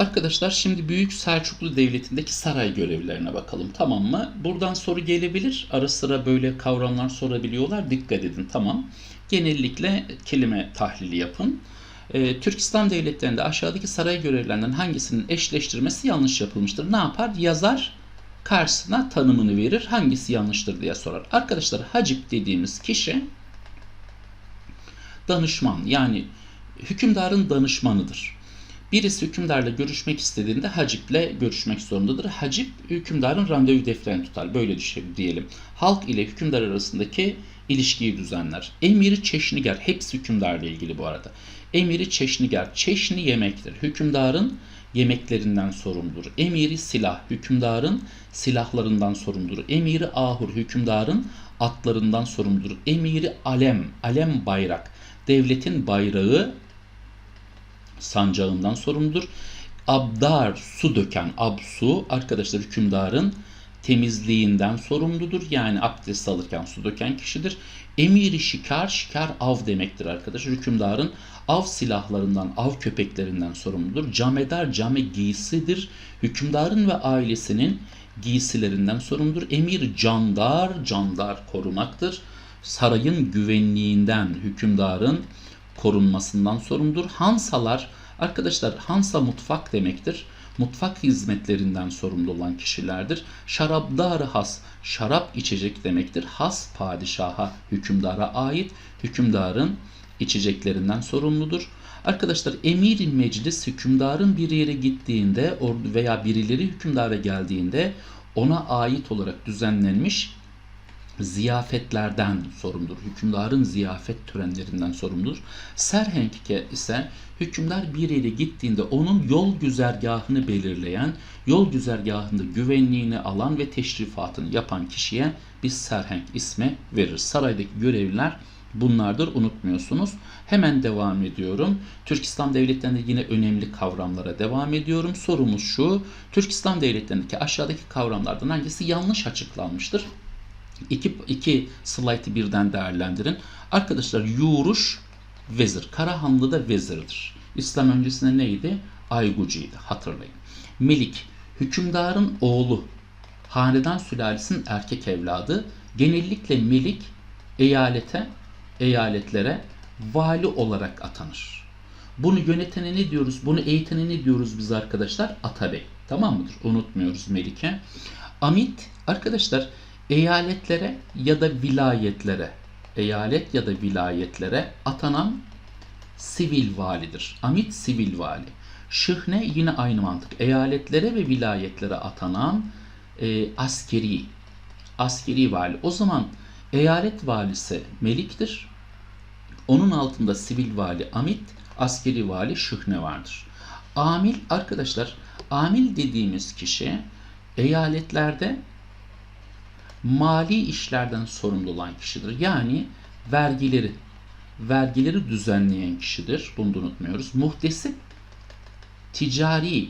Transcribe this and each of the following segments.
Arkadaşlar şimdi Büyük Selçuklu Devleti'ndeki saray görevlerine bakalım tamam mı? Buradan soru gelebilir. Ara sıra böyle kavramlar sorabiliyorlar. Dikkat edin tamam. Genellikle kelime tahlili yapın. Ee, Türk İslam devletlerinde aşağıdaki saray görevlerinden hangisinin eşleştirmesi yanlış yapılmıştır? Ne yapar? Yazar karşısına tanımını verir. Hangisi yanlıştır diye sorar. Arkadaşlar hacip dediğimiz kişi danışman yani hükümdarın danışmanıdır. Birisi hükümdarla görüşmek istediğinde haciple görüşmek zorundadır. Hacip hükümdarın randevu defterini tutar. Böyle diyelim. Halk ile hükümdar arasındaki ilişkiyi düzenler. Emiri çeşniger. Hepsi hükümdarla ilgili bu arada. Emiri çeşniger. Çeşni yemektir. Hükümdarın yemeklerinden sorumludur. Emiri silah. Hükümdarın silahlarından sorumludur. Emiri ahur. Hükümdarın atlarından sorumludur. Emiri alem. Alem bayrak. Devletin bayrağı sancağından sorumludur. Abdar su döken absu arkadaşlar hükümdarın temizliğinden sorumludur. Yani abdest alırken su döken kişidir. Emiri şikar, şikar av demektir arkadaşlar. Hükümdarın av silahlarından, av köpeklerinden sorumludur. Camedar, came giysidir. Hükümdarın ve ailesinin giysilerinden sorumludur. Emir candar, candar korumaktır. Sarayın güvenliğinden, hükümdarın korunmasından sorumludur. Hansalar arkadaşlar Hansa mutfak demektir. Mutfak hizmetlerinden sorumlu olan kişilerdir. Şarabdar has şarap içecek demektir. Has padişaha, hükümdara ait hükümdarın içeceklerinden sorumludur. Arkadaşlar emir meclis hükümdarın bir yere gittiğinde veya birileri hükümdara geldiğinde ona ait olarak düzenlenmiş ziyafetlerden sorumludur. Hükümdarın ziyafet törenlerinden sorumludur. Serhenk'e ise hükümdar bir yere gittiğinde onun yol güzergahını belirleyen, yol güzergahında güvenliğini alan ve teşrifatını yapan kişiye biz serhenk ismi verir. Saraydaki görevliler bunlardır unutmuyorsunuz. Hemen devam ediyorum. Türk İslam devletlerinde yine önemli kavramlara devam ediyorum. Sorumuz şu. Türk İslam devletlerindeki aşağıdaki kavramlardan hangisi yanlış açıklanmıştır? İki, iki slaytı birden değerlendirin. Arkadaşlar Yuruş vezir. Karahanlı da vezirdir. İslam öncesinde neydi? Ayguciydi. Hatırlayın. Melik, hükümdarın oğlu. Hanedan sülalesinin erkek evladı. Genellikle melik eyalete, eyaletlere vali olarak atanır. Bunu yönetene ne diyoruz? Bunu eğitene ne diyoruz biz arkadaşlar? Atabey. Tamam mıdır? Unutmuyoruz Melike. Amit arkadaşlar eyaletlere ya da vilayetlere, eyalet ya da vilayetlere atanan sivil validir. Amit sivil vali. Şıhne yine aynı mantık. Eyaletlere ve vilayetlere atanan e, askeri, askeri vali. O zaman eyalet valisi meliktir. Onun altında sivil vali amit, askeri vali şıhne vardır. Amil arkadaşlar, amil dediğimiz kişi eyaletlerde mali işlerden sorumlu olan kişidir. Yani vergileri vergileri düzenleyen kişidir. Bunu da unutmuyoruz. Muhtesip ticari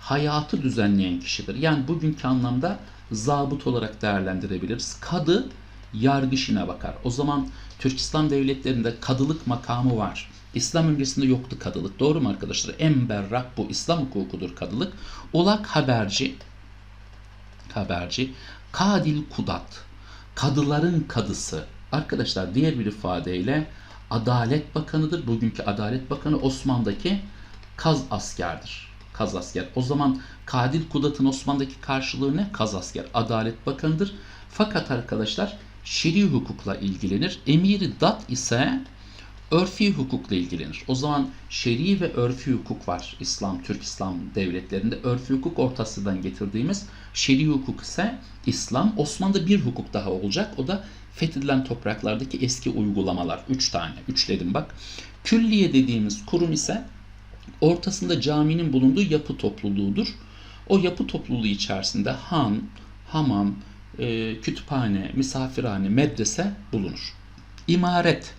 hayatı düzenleyen kişidir. Yani bugünkü anlamda zabıt olarak değerlendirebiliriz. Kadı yargı bakar. O zaman Türk İslam devletlerinde kadılık makamı var. İslam öncesinde yoktu kadılık. Doğru mu arkadaşlar? En berrak bu. İslam hukukudur kadılık. Olak haberci. Haberci. Kadil Kudat, kadıların kadısı. Arkadaşlar diğer bir ifadeyle Adalet Bakanı'dır. Bugünkü Adalet Bakanı Osman'daki kaz askerdir. Kaz asker. O zaman Kadil Kudat'ın Osman'daki karşılığı ne? Kaz asker. Adalet Bakanı'dır. Fakat arkadaşlar şer'i hukukla ilgilenir. Emiri Dat ise örfi hukukla ilgilenir. O zaman şer'i ve örfi hukuk var. İslam, Türk İslam devletlerinde örfi hukuk ortasından getirdiğimiz şer'i hukuk ise İslam. Osmanlı'da bir hukuk daha olacak. O da fethedilen topraklardaki eski uygulamalar. Üç tane. Üçledim bak. Külliye dediğimiz kurum ise ortasında caminin bulunduğu yapı topluluğudur. O yapı topluluğu içerisinde han, hamam, e, kütüphane, misafirhane, medrese bulunur. İmaret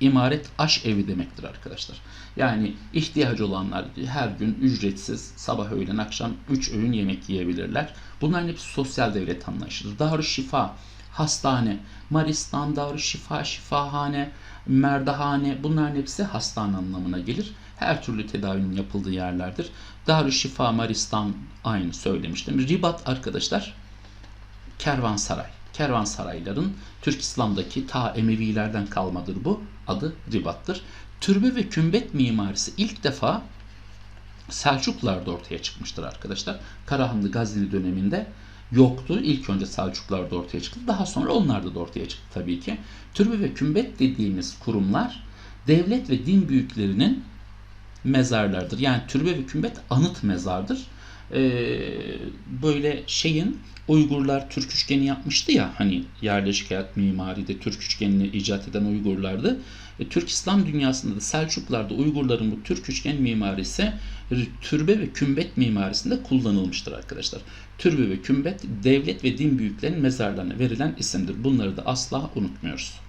İmaret aş evi demektir arkadaşlar. Yani ihtiyacı olanlar her gün ücretsiz sabah öğlen akşam 3 öğün yemek yiyebilirler. Bunların hepsi sosyal devlet anlayışıdır. Darü şifa, hastane, Maristan, Darü şifa, şifahane, merdahane bunların hepsi hastane anlamına gelir. Her türlü tedavinin yapıldığı yerlerdir. Darüşşifa Maristan aynı söylemiştim. Ribat arkadaşlar kervansaray. Kervansarayların Türk İslam'daki ta Emevilerden kalmadır bu. Adı Ribat'tır. Türbe ve kümbet mimarisi ilk defa Selçuklularda ortaya çıkmıştır arkadaşlar. Karahanlı Gazneli döneminde yoktu. İlk önce Selçuklularda ortaya çıktı. Daha sonra onlarda da ortaya çıktı tabii ki. Türbe ve kümbet dediğimiz kurumlar devlet ve din büyüklerinin mezarlardır. Yani türbe ve kümbet anıt mezardır. Ee, böyle şeyin Uygurlar Türk üçgeni yapmıştı ya hani yerleşik hayat mimaride Türk üçgenini icat eden Uygurlardı. E, Türk İslam dünyasında da Selçuklularda Uygurların bu Türk üçgen mimarisi türbe ve kümbet mimarisinde kullanılmıştır arkadaşlar. Türbe ve kümbet devlet ve din büyüklerinin mezarlarına verilen isimdir. Bunları da asla unutmuyoruz.